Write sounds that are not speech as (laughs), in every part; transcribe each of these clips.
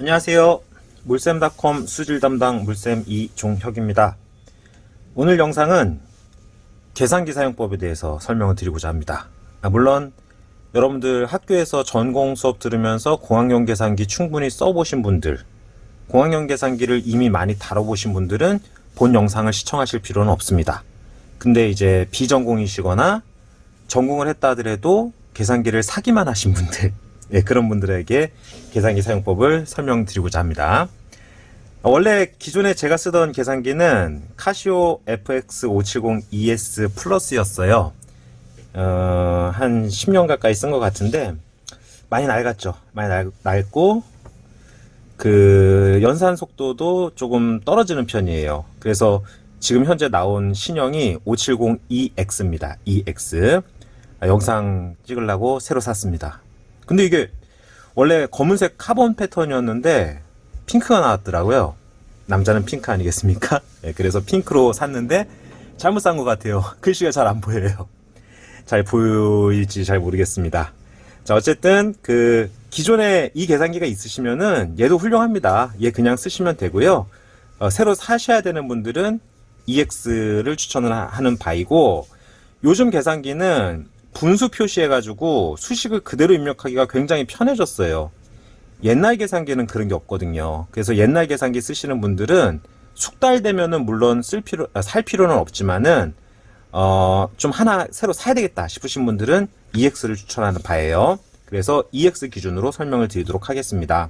안녕하세요. 물샘닷컴 수질 담당 물샘 이종혁입니다. 오늘 영상은 계산기 사용법에 대해서 설명을 드리고자 합니다. 아, 물론 여러분들 학교에서 전공 수업 들으면서 공학용 계산기 충분히 써보신 분들, 공학용 계산기를 이미 많이 다뤄보신 분들은 본 영상을 시청하실 필요는 없습니다. 근데 이제 비전공이시거나 전공을 했다 하더라도 계산기를 사기만 하신 분들, 예, 그런 분들에게 계산기 사용법을 설명드리고자 합니다. 원래 기존에 제가 쓰던 계산기는 카시오 FX570ES 플러스였어요. 어, 한 10년 가까이 쓴 것 같은데, 많이 낡았죠. 많이 낡, 낡고, 그, 연산 속도도 조금 떨어지는 편이에요. 그래서 지금 현재 나온 신형이 570EX입니다. EX. 아, 영상 찍으려고 새로 샀습니다. 근데 이게 원래 검은색 카본 패턴이었는데 핑크가 나왔더라고요. 남자는 핑크 아니겠습니까? (laughs) 네, 그래서 핑크로 샀는데 잘못 산 것 같아요. (laughs) 글씨가 잘 안 보여요. 잘 보일지 잘 모르겠습니다. 자, 어쨌든 그 기존에 이 계산기가 있으시면은 얘도 훌륭합니다. 얘 그냥 쓰시면 되고요. 어, 새로 사셔야 되는 분들은 EX를 추천을 하- 하는 바이고 요즘 계산기는 분수 표시해가지고 수식을 그대로 입력하기가 굉장히 편해졌어요. 옛날 계산기는 그런 게 없거든요. 그래서 옛날 계산기 쓰시는 분들은 숙달되면은 물론 쓸 필요, 아, 살 필요는 없지만은 어, 좀 하나 새로 사야 되겠다 싶으신 분들은 EX를 추천하는 바예요. 그래서 EX 기준으로 설명을 드리도록 하겠습니다.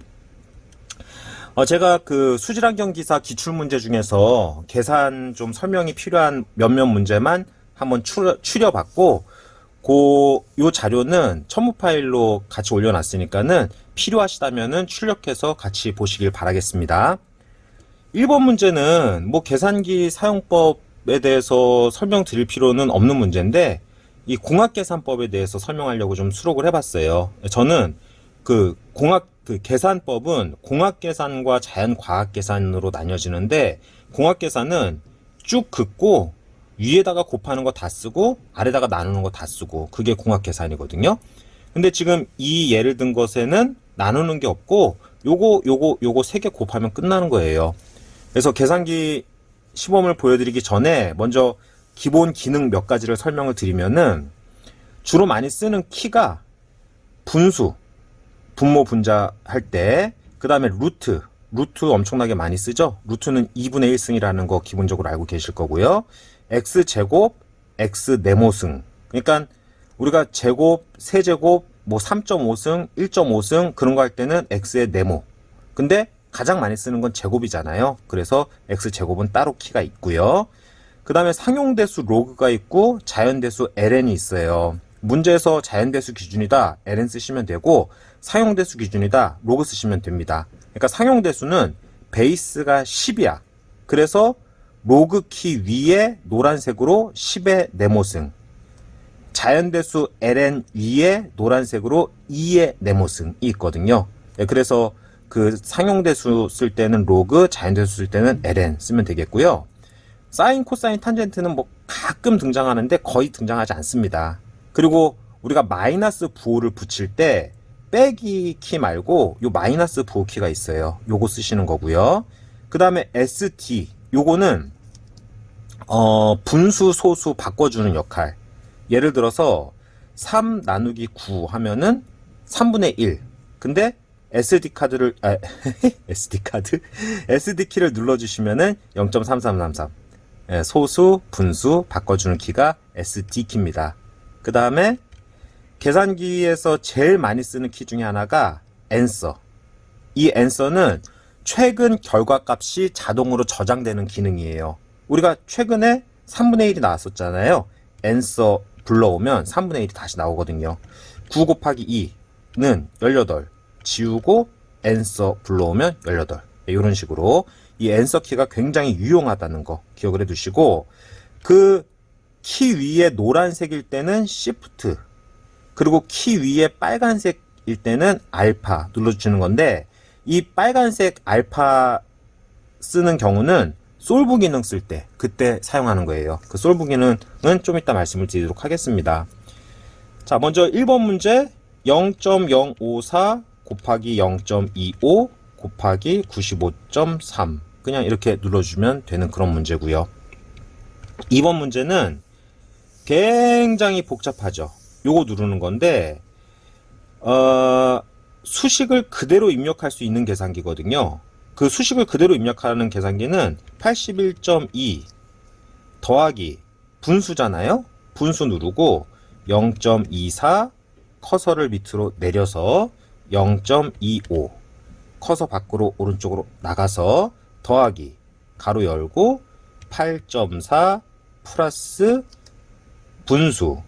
어, 제가 그 수질환경 기사 기출 문제 중에서 계산 좀 설명이 필요한 몇몇 문제만 한번 추려, 추려봤고, 그, 요 자료는 첨부 파일로 같이 올려놨으니까는 필요하시다면은 출력해서 같이 보시길 바라겠습니다. 1번 문제는 뭐 계산기 사용법에 대해서 설명드릴 필요는 없는 문제인데, 이 공학 계산법에 대해서 설명하려고 좀 수록을 해봤어요. 저는 그 공학 그 계산법은 공학 계산과 자연 과학 계산으로 나뉘어지는데 공학 계산은 쭉 긋고 위에다가 곱하는 거 다 쓰고 아래다가 나누는 거 다 쓰고 그게 공학 계산이거든요. 근데 지금 이 예를 든 것에는 나누는 게 없고 요거 요거 요거 세 개 곱하면 끝나는 거예요. 그래서 계산기 시범을 보여드리기 전에 먼저 기본 기능 몇 가지를 설명을 드리면은 주로 많이 쓰는 키가 분수, 분모 분자 할 때, 그 다음에 루트, 루트 엄청나게 많이 쓰죠? 루트는 2분의 1승이라는 거 기본적으로 알고 계실 거고요. X제곱, x 네모승. 그러니까 우리가 제곱, 세제곱, 뭐 3.5승, 1.5승 그런 거 할 때는 x의 네모. 근데 가장 많이 쓰는 건 제곱이잖아요. 그래서 x제곱은 따로 키가 있고요. 그 다음에 상용대수 로그가 있고 자연대수 ln이 있어요. 문제에서 자연대수 기준이다 ln 쓰시면 되고 상용대수 기준이다 로그 쓰시면 됩니다. 그러니까 상용대수는 베이스가 10이야. 그래서 로그 키 위에 노란색으로 10의 네모승 자연대수 ln 위에 노란색으로 2의 네모승이 있거든요. 예, 그래서 그 상용대수 쓸 때는 로그, 자연대수 쓸 때는 ln 쓰면 되겠고요. 사인, 코사인, 탄젠트는 뭐 가끔 등장하는데 거의 등장하지 않습니다. 그리고 우리가 마이너스 부호를 붙일 때 빼기 키 말고 요 마이너스 부호 키가 있어요. 요거 쓰시는 거고요. 그 다음에 ST 요거는 어, 분수 소수 바꿔주는 역할. 예를 들어서 3 나누기 9 하면은 3분의 1. 근데 SD 카드를 아, (laughs) SD 카드 SD 키를 눌러주시면은 0.3333. 예, 소수, 분수 바꿔주는 키가 SD 키입니다. 그 다음에 계산기에서 제일 많이 쓰는 키 중에 하나가 answer. 이 answer는 최근 결과값이 자동으로 저장되는 기능이에요. 우리가 최근에 3분의 1이 나왔었잖아요. answer 불러오면 3분의 1이 다시 나오거든요. 9 곱하기 2는 18. 지우고 answer 불러오면 18. 이런 식으로 이 answer 키가 굉장히 유용하다는 거 기억을 해두시고 그 키 위에 노란색일 때는 shift 그리고 키 위에 빨간색일 때는 알파 눌러주시는 건데 이 빨간색 알파 쓰는 경우는 솔브 기능 쓸 때 그때 사용하는 거예요. 그 솔브 기능은 좀 이따 말씀을 드리도록 하겠습니다. 자, 먼저 1번 문제 0.054 곱하기 0.25 곱하기 95.3 그냥 이렇게 눌러주면 되는 그런 문제고요. 이번 문제는 굉장히 복잡하죠. 요거 누르는 건데 어, 수식을 그대로 입력할 수 있는 계산기거든요. 그 수식을 그대로 입력하는 계산기는 81.2 더하기 분수잖아요. 분수 누르고 0.24 커서를 밑으로 내려서 0.25 커서 밖으로 오른쪽으로 나가서 더하기 가로 열고 8.4 플러스 분수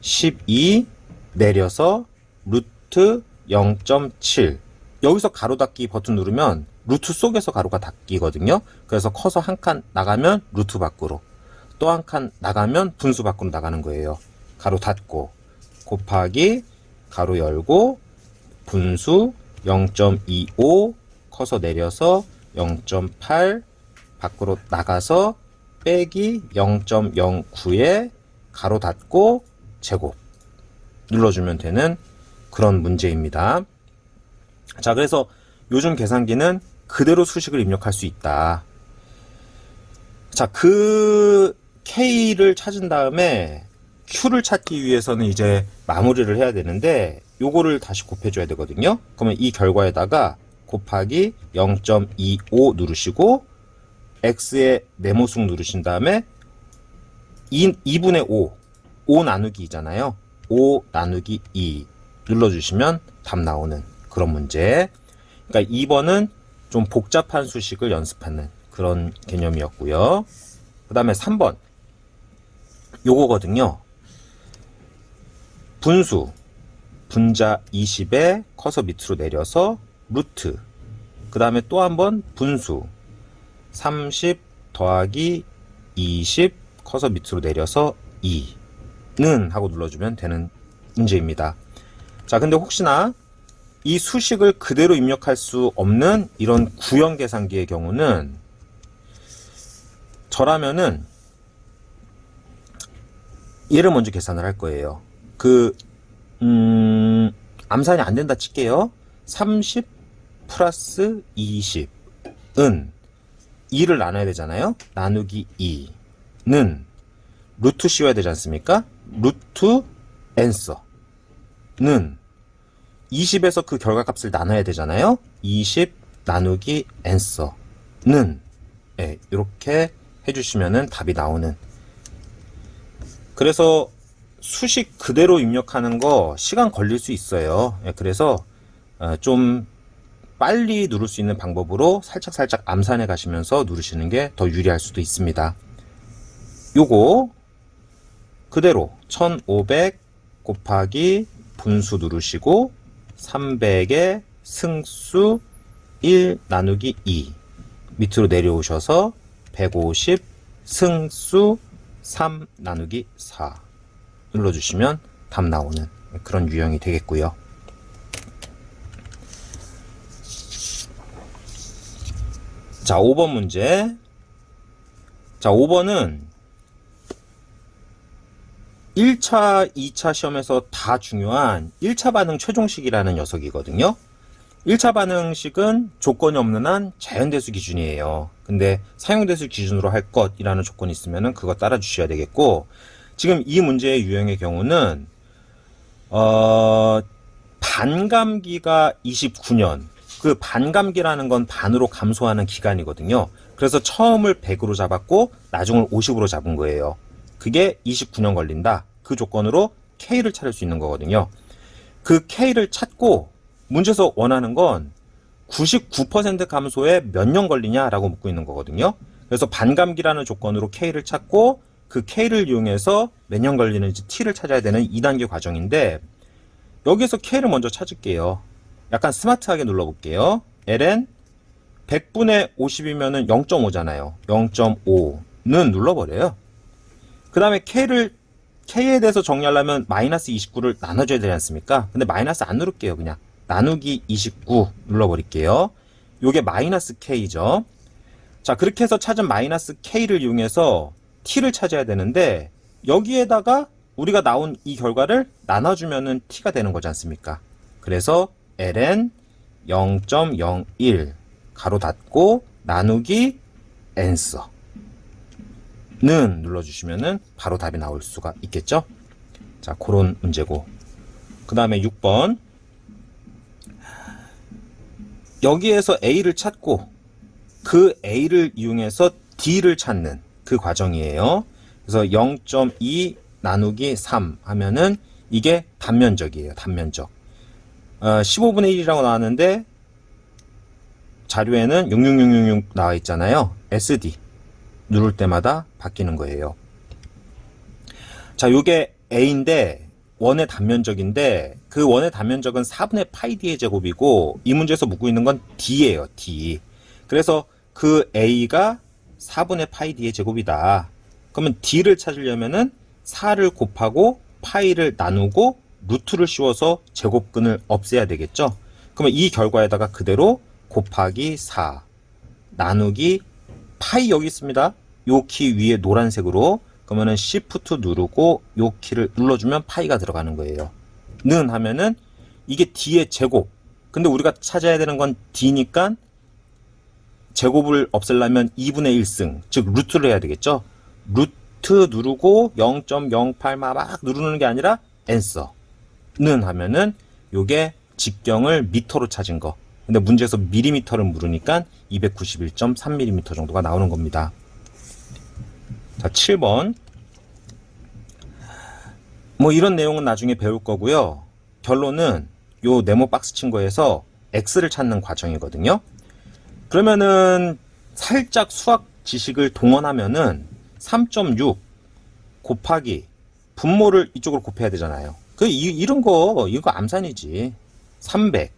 12 내려서 루트 0.7 여기서 가로 닫기 버튼 누르면 루트 속에서 가로가 닫기거든요. 그래서 커서 한 칸 나가면 루트 밖으로 또 한 칸 나가면 분수 밖으로 나가는 거예요. 가로 닫고 곱하기 가로 열고 분수 0.25 커서 내려서 0.8 밖으로 나가서 빼기 0.09에 가로 닫고 제곱 눌러주면 되는 그런 문제입니다. 자, 그래서 요즘 계산기는 그대로 수식을 입력할 수 있다. 자, 그 K를 찾은 다음에 Q를 찾기 위해서는 이제 마무리를 해야 되는데 요거를 다시 곱해줘야 되거든요. 그러면 이 결과에다가 곱하기 0.25 누르시고 X의 네모숙 누르신 다음에 2, 2분의 5, 5 나누기잖아요. 5 나누기 2 눌러주시면 답 나오는 그런 문제. 그러니까 2번은 좀 복잡한 수식을 연습하는 그런 개념이었고요. 그 다음에 3번. 요거거든요. 분수. 분자 20에 커서 밑으로 내려서 루트. 그 다음에 또 한 번 분수. 30 더하기 20 커서 밑으로 내려서 2는 하고 눌러주면 되는 문제입니다. 자, 근데 혹시나 이 수식을 그대로 입력할 수 없는 이런 구형 계산기의 경우는 저라면은 얘를 먼저 계산을 할 거예요. 그, 음, 암산이 안 된다 칠게요. 30 플러스 20은 2를 나눠야 되잖아요. 나누기 2는 루트 씌워야 되지 않습니까? 루트 앤서는 20에서 그 결과값을 나눠야 되잖아요. 20 나누기 앤서는 예, 이렇게 해주시면은 답이 나오는. 그래서 수식 그대로 입력하는 거 시간 걸릴 수 있어요. 예, 그래서 어, 좀 빨리 누를 수 있는 방법으로 살짝살짝 암산해 가시면서 누르시는 게 더 유리할 수도 있습니다. 요거 그대로 1500 곱하기 분수 누르시고 300의 승수 1 나누기 2 밑으로 내려오셔서 150 승수 3 나누기 4 눌러주시면 답 나오는 그런 유형이 되겠고요. 자, 5번 문제. 자, 5번은 1차, 2차 시험에서 다 중요한 1차 반응 최종식이라는 녀석이거든요. 1차 반응식은 조건이 없는 한 자연대수 기준이에요. 근데 사용대수 기준으로 할 것이라는 조건이 있으면 그거 따라 주셔야 되겠고, 지금 이 문제의 유형의 경우는, 어, 반감기가 29년, 그 반감기라는 건 반으로 감소하는 기간이거든요. 그래서 처음을 100으로 잡았고, 나중을 50으로 잡은 거예요. 그게 29년 걸린다. 그 조건으로 K를 찾을 수 있는 거거든요. 그 K를 찾고 문제에서 원하는 건 99% 감소에 몇 년 걸리냐라고 묻고 있는 거거든요. 그래서 반감기라는 조건으로 K를 찾고 그 K를 이용해서 몇 년 걸리는지 T를 찾아야 되는 2단계 과정인데 여기에서 K를 먼저 찾을게요. 약간 스마트하게 눌러볼게요. ln 100분의 50이면은 0.5잖아요. 0.5는 눌러버려요. 그 다음에 K를, K에 대해서 정리하려면 마이너스 29를 나눠줘야 되지 않습니까? 근데 마이너스 안 누를게요. 그냥 나누기 29 눌러버릴게요. 요게 마이너스 K죠. 자, 그렇게 해서 찾은 마이너스 K를 이용해서 T를 찾아야 되는데 여기에다가 우리가 나온 이 결과를 나눠주면은 T가 되는 거지 않습니까? 그래서 ln 0.01 가로 닫고 나누기 n서 는 눌러주시면은 바로 답이 나올 수가 있겠죠? 자, 그런 문제고. 그 다음에 6번. 여기에서 A를 찾고 그 A를 이용해서 D를 찾는 그 과정이에요. 그래서 0.2 나누기 3 하면은 이게 단면적이에요. 단면적. 어, 15분의 1이라고 나왔는데 자료에는 66666 나와 있잖아요. SD. 누를 때마다 바뀌는 거예요. 자, 요게 A인데 원의 단면적인데 그 원의 단면적은 4분의 파이 D의 제곱이고 이 문제에서 묻고 있는 건 D예요. D. 그래서 그 A가 4분의 파이 D의 제곱이다. 그러면 D를 찾으려면은 4를 곱하고 파이를 나누고 루트를 씌워서 제곱근을 없애야 되겠죠. 그러면 이 결과에다가 그대로 곱하기 4 나누기 파이 여기 있습니다. 요 키 위에 노란색으로 그러면은 Shift 누르고 요 키를 눌러주면 파이가 들어가는 거예요. 는 하면은 이게 D의 제곱. 근데 우리가 찾아야 되는 건 D니까 제곱을 없애려면 2분의 1승, 즉 루트를 해야 되겠죠. 루트 누르고 0.08마 막 누르는 게 아니라 n서 는 하면은 요게 직경을 미터로 찾은 거. 근데 문제에서 밀리미터를 물으니까 291.3mm 정도가 나오는 겁니다. 자, 7번. 뭐 이런 내용은 나중에 배울 거고요. 결론은 요 네모 박스 친 거에서 x를 찾는 과정이거든요. 그러면은 살짝 수학 지식을 동원하면은 3.6 곱하기 분모를 이쪽으로 곱해야 되잖아요. 그 이, 이런 거 이거 암산이지. 300.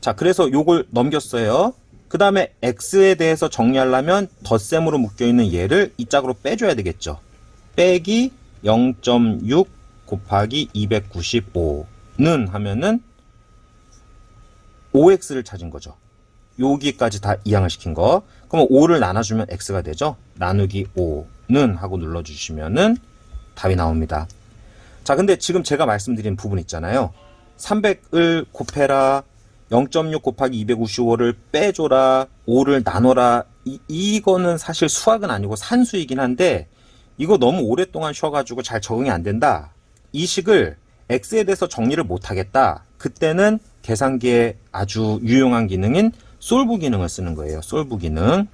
자, 그래서 요걸 넘겼어요. 그 다음에 x에 대해서 정리하려면 덧셈으로 묶여있는 얘를 이 짝으로 빼줘야 되겠죠. 빼기 0.6 곱하기 295는 하면은 5x를 찾은 거죠. 여기까지 다 이항을 시킨 거. 그럼 5를 나눠주면 x가 되죠. 나누기 5는 하고 눌러주시면은 답이 나옵니다. 자, 근데 지금 제가 말씀드린 부분 있잖아요. 300을 곱해라. 0.6 곱하기 295를 빼줘라. 5를 나눠라. 이, 이거는 사실 수학은 아니고 산수이긴 한데 이거 너무 오랫동안 쉬어가지고 잘 적응이 안 된다. 이 식을 x에 대해서 정리를 못 하겠다. 그때는 계산기에 아주 유용한 기능인 솔브 기능을 쓰는 거예요. 솔브 기능.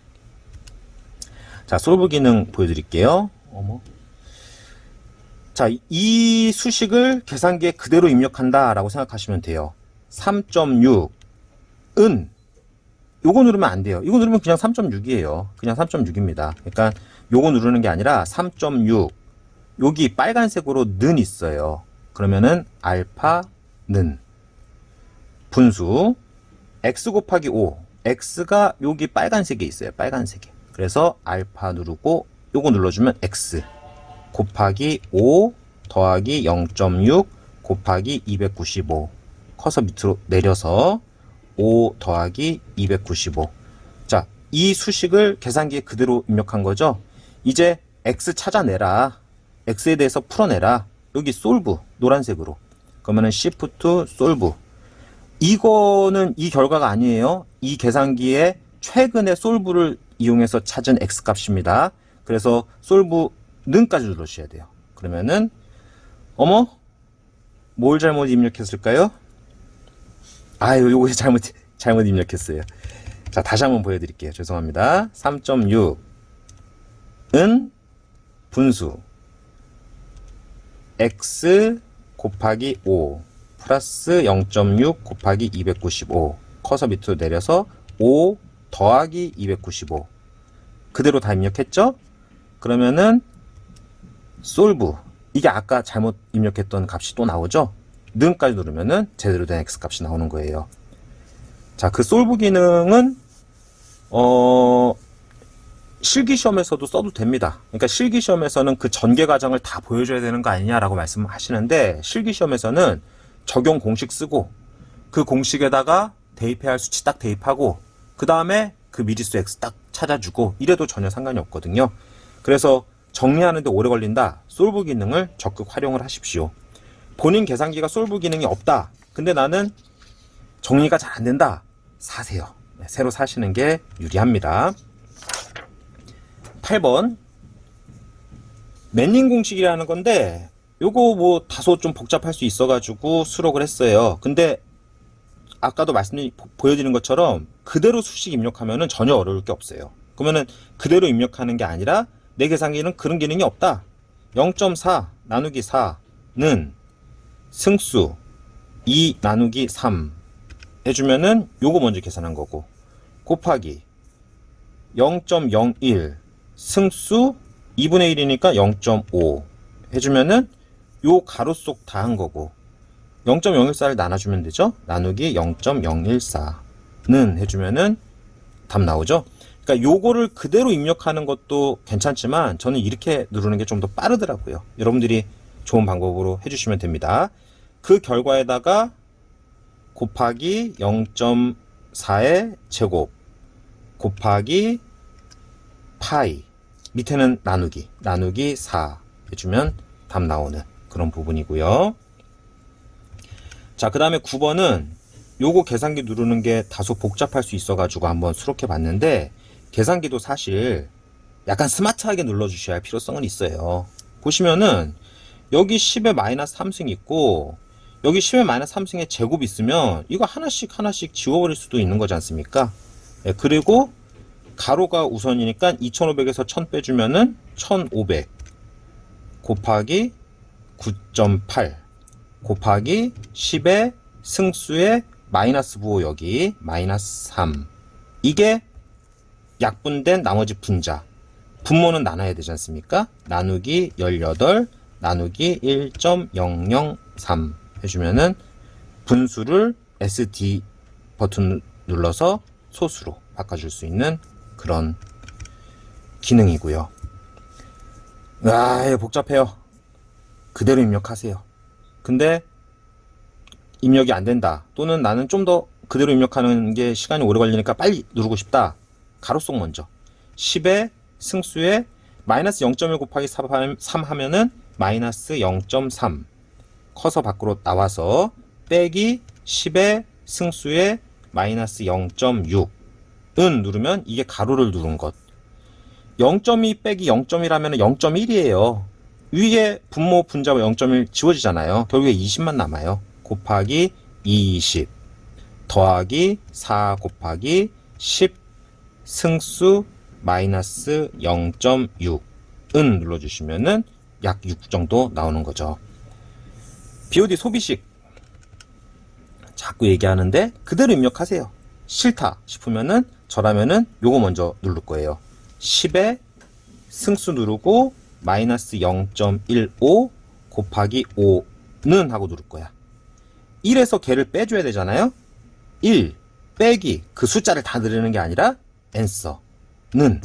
자, 솔브 기능 보여드릴게요. 어머. 자, 이 수식을 계산기에 그대로 입력한다라고 생각하시면 돼요. 3.6은 요거 누르면 안 돼요. 이거 누르면 그냥 3.6이에요. 그냥 3.6입니다. 그러니까 요거 누르는 게 아니라 3.6 여기 빨간색으로 는 있어요. 그러면은 알파는 분수 x 곱하기 5 x가 여기 빨간색에 있어요. 빨간색에. 그래서 알파 누르고 요거 눌러주면 x 곱하기 5 더하기 0.6 곱하기 295 커서 밑으로 내려서 5 더하기 295 자, 이 수식을 계산기에 그대로 입력한 거죠. 이제 x 찾아내라. x에 대해서 풀어내라. 여기 솔브 노란색으로. 그러면은 shift 솔브. 이거는 이 결과가 아니에요. 이 계산기에 최근에 솔브를 이용해서 찾은 x 값입니다. 그래서 솔브 는까지 눌러주셔야 돼요. 그러면은 어머 뭘 잘못 입력했을까요? 아유 요거 잘못 잘못 입력했어요. 자 다시 한번 보여드릴게요. 죄송합니다. 3.6은 분수 x 곱하기 5 플러스 0.6 곱하기 295 커서 밑으로 내려서 5 더하기 295 그대로 다 입력했죠? 그러면은 솔브 이게 아까 잘못 입력했던 값이 또 나오죠? 능까지 누르면은 제대로 된 x 값이 나오는 거예요. 자, 그 솔브 기능은 어 실기 시험에서도 써도 됩니다. 그러니까 실기 시험에서는 그 전개 과정을 다 보여줘야 되는 거 아니냐라고 말씀하시는데 실기 시험에서는 적용 공식 쓰고 그 공식에다가 대입해야 할 수치 딱 대입하고 그 다음에 그 미지수 x 딱 찾아주고 이래도 전혀 상관이 없거든요. 그래서 정리하는데 오래 걸린다. 솔브 기능을 적극 활용을 하십시오. 본인 계산기가 솔브 기능이 없다. 근데 나는 정리가 잘 안 된다. 사세요. 네, 새로 사시는 게 유리합니다. 8번. 맨닝 공식이라는 건데, 요거 뭐 다소 좀 복잡할 수 있어가지고 수록을 했어요. 근데 아까도 말씀 보여드린 것처럼 그대로 수식 입력하면은 전혀 어려울 게 없어요. 그러면은 그대로 입력하는 게 아니라 내 계산기는 그런 기능이 없다. 0.4 나누기 4는 승수 2 나누기 3 해주면은 요거 먼저 계산한 거고. 곱하기 0.01 승수 2분의 1이니까 0.5 해주면은 요 가로 속 다 한 거고. 0.014를 나눠주면 되죠? 나누기 0.014는 해주면은 답 나오죠? 그러니까 요거를 그대로 입력하는 것도 괜찮지만 저는 이렇게 누르는 게 좀 더 빠르더라고요. 여러분들이 좋은 방법으로 해주시면 됩니다 그 결과에다가 곱하기 0.4의 제곱 곱하기 파이 밑에는 나누기 나누기 4 해주면 답 나오는 그런 부분이고요. 자그 다음에 9번은 요거 계산기 누르는 게 다소 복잡할 수 있어 가지고 한번 수록해 봤는데 계산기도 사실 약간 스마트하게 눌러 주셔야 할 필요성은 있어요. 보시면은 여기 10에 마이너스 3승 있고 여기 10의 마이너스 3승의 제곱 있으면 이거 하나씩 하나씩 지워버릴 수도 있는 거지 않습니까? 예, 그리고 가로가 우선이니까 2500에서 1000 빼주면은 1500 곱하기 9.8 곱하기 10의 승수의 마이너스 부호 여기 마이너스 3 이게 약분된 나머지 분자 분모는 나눠야 되지 않습니까? 나누기 18 나누기 1.003 해주면은 분수를 SD 버튼 눌러서 소수로 바꿔줄 수 있는 그런 기능이고요. 아, 복잡해요. 그대로 입력하세요. 근데 입력이 안 된다. 또는 나는 좀 더 그대로 입력하는 게 시간이 오래 걸리니까 빨리 누르고 싶다. 가로속 먼저. 10의 승수에 마이너스 0.1 곱하기 3 하면은 마이너스 0.3 커서 밖으로 나와서 빼기 10의 승수에 마이너스 0.6은 누르면 이게 가로를 누른 것. 0.2 빼기 0.1하면 0.1이에요. 위에 분모 분자와 0.1 지워지잖아요. 결국에 20만 남아요. 곱하기 20 더하기 4 곱하기 10 승수 마이너스 0.6은 눌러주시면은 약 6 정도 나오는 거죠. BOD 소비식 자꾸 얘기하는데 그대로 입력하세요. 싫다 싶으면은 저라면은 요거 먼저 누를 거예요. 10에 승수 누르고 마이너스 0.15 곱하기 5는 하고 누를 거야. 1에서 개를 빼줘야 되잖아요. 1 빼기 그 숫자를 다 누르는 게 아니라 answer는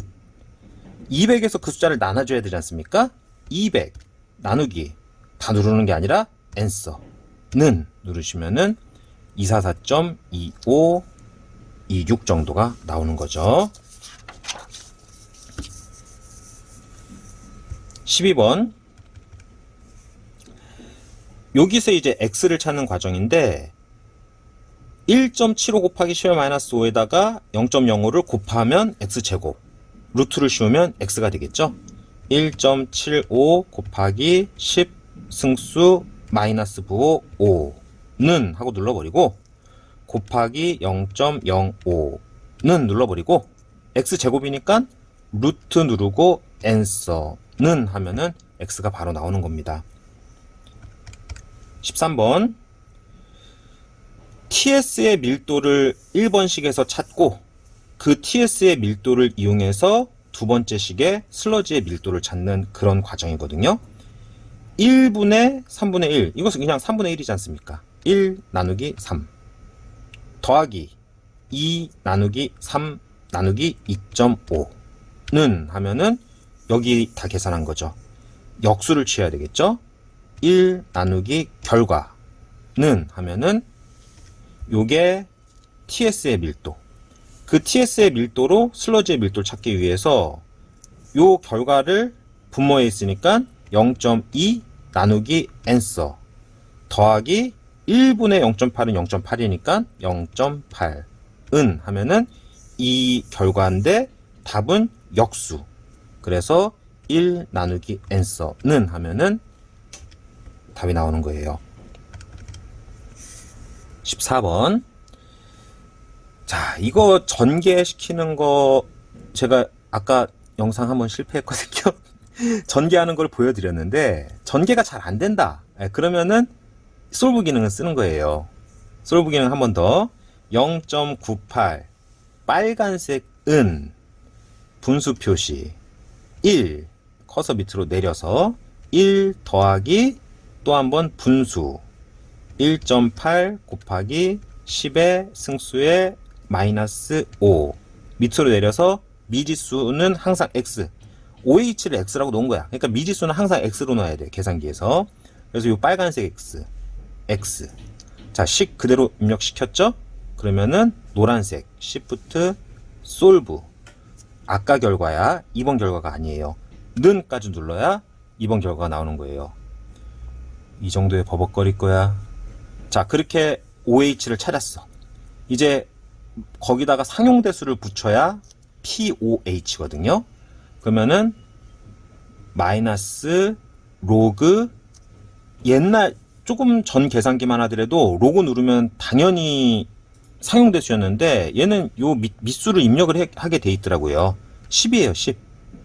200에서 그 숫자를 나눠줘야 되지 않습니까? 200 나누기 다 누르는 게 아니라 answer는 누르시면은 244.2526 정도가 나오는 거죠. 12번. 여기서 이제 x를 찾는 과정인데 1.75 곱하기 10의 마이너스 5에다가 0.05를 곱하면 x제곱. 루트를 씌우면 x가 되겠죠? 1.75 곱하기 10 승수 마이너스 부호 5는 하고 눌러버리고 곱하기 0.05는 눌러버리고 x제곱이니까 루트 누르고 answer는 하면은 x가 바로 나오는 겁니다 13번 TS의 밀도를 1번식에서 찾고 그 TS의 밀도를 이용해서 두 번째 식의 슬러지의 밀도를 찾는 그런 과정이거든요. 1분의 3분의 1 이것은 그냥 3분의 1이지 않습니까? 1 나누기 3 더하기 2 나누기 3 나누기 2.5는 하면은 여기 다 계산한 거죠. 역수를 취해야 되겠죠? 1 나누기 결과는 하면은 요게 TS의 밀도. 그 TS의 밀도로 슬러지의 밀도를 찾기 위해서 요 결과를 분모에 있으니까 0.2 나누기 answer 더하기 1분의 0.8은 0.8이니까 0.8은 하면은 이 결과인데 답은 역수. 그래서 1 나누기 n서는 하면은 답이 나오는 거예요. 14번. 자, 이거 전개시키는 거 제가 아까 영상 한번 실패했거든요. (laughs) 전개하는 걸 보여드렸는데 전개가 잘 안 된다. 예, 그러면은 솔브 기능을 쓰는 거예요. 솔브 기능 한 번 더. 0.98 빨간색 은 분수 표시 1 커서 밑으로 내려서 1 더하기 또 한 번 분수 1.8 곱하기 10의 승수의 마이너스 5 밑으로 내려서 미지수는 항상 x OH를 x라고 놓은 거야. 그러니까 미지수는 항상 x로 넣어야 돼 계산기에서. 그래서 이 빨간색 x x. 자 식 그대로 입력시켰죠? 그러면은 노란색 shift solve. 아까 결과야 이번 결과가 아니에요. 는까지 눌러야 이번 결과가 나오는 거예요. 이 정도의 버벅거릴 거야. 자, 그렇게 OH를 찾았어. 이제 거기다가 상용대수를 붙여야 POH거든요. 그러면은 마이너스 로그 옛날 조금 전 계산기만 하더라도 로그 누르면 당연히 상용대수였는데 얘는 요 밑, 밑수를 입력을 해- 하게 돼 있더라고요. 10이에요, 10.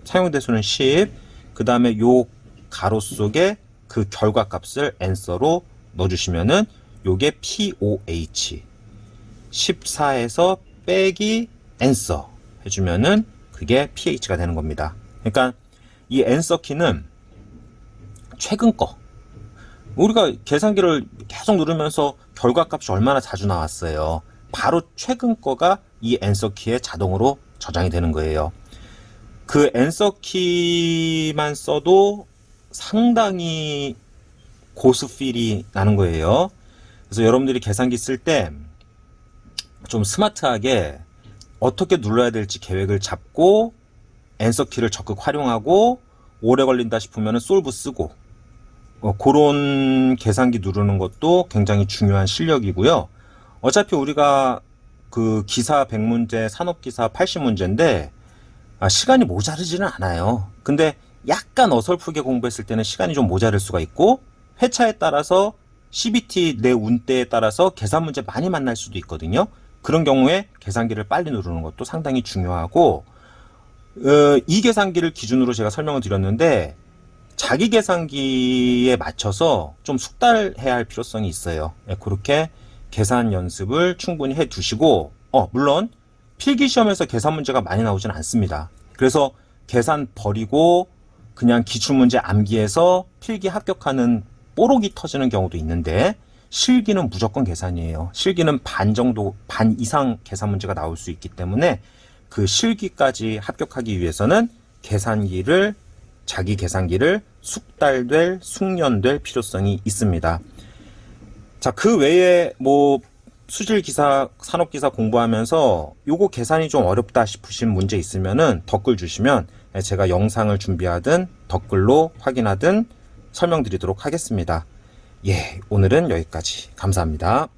사용대수는 10. 그 다음에 요 가로 속에 그 결과 값을 answer로 넣어주시면은 요게 POH 14에서 빼기 answer 해주면은 그게 pH가 되는 겁니다. 그러니까 이 answer 키는 최근 거 우리가 계산기를 계속 누르면서 결과값이 얼마나 자주 나왔어요. 바로 최근 거가 이 answer 키에 자동으로 저장이 되는 거예요. 그 answer 키만 써도 상당히 고스 필이 나는 거예요. 그래서 여러분들이 계산기 쓸 때 좀 스마트하게 어떻게 눌러야 될지 계획을 잡고 앤서 키를 적극 활용하고 오래 걸린다 싶으면 솔브 쓰고 어, 그런 계산기 누르는 것도 굉장히 중요한 실력이고요. 어차피 우리가 그 기사 100문제, 산업기사 80문제인데 아, 시간이 모자르지는 않아요. 근데 약간 어설프게 공부했을 때는 시간이 좀 모자랄 수가 있고 회차에 따라서 CBT 내 운대에 따라서 계산 문제 많이 만날 수도 있거든요. 그런 경우에 계산기를 빨리 누르는 것도 상당히 중요하고 어, 이 계산기를 기준으로 제가 설명을 드렸는데 자기 계산기에 맞춰서 좀 숙달해야 할 필요성이 있어요. 예, 그렇게 계산 연습을 충분히 해 두시고 어 물론 필기 시험에서 계산 문제가 많이 나오지는 않습니다. 그래서 계산 버리고 그냥 기출 문제 암기해서 필기 합격하는 뽀록이 터지는 경우도 있는데 실기는 무조건 계산이에요. 실기는 반 정도, 반 이상 계산 문제가 나올 수 있기 때문에 그 실기까지 합격하기 위해서는 계산기를 자기 계산기를 숙달될 숙련될 필요성이 있습니다. 자, 그 외에 뭐 수질 기사, 산업 기사 공부하면서 요거 계산이 좀 어렵다 싶으신 문제 있으면은 댓글 주시면 제가 영상을 준비하든 댓글로 확인하든 설명드리도록 하겠습니다. 예, 오늘은 여기까지. 감사합니다.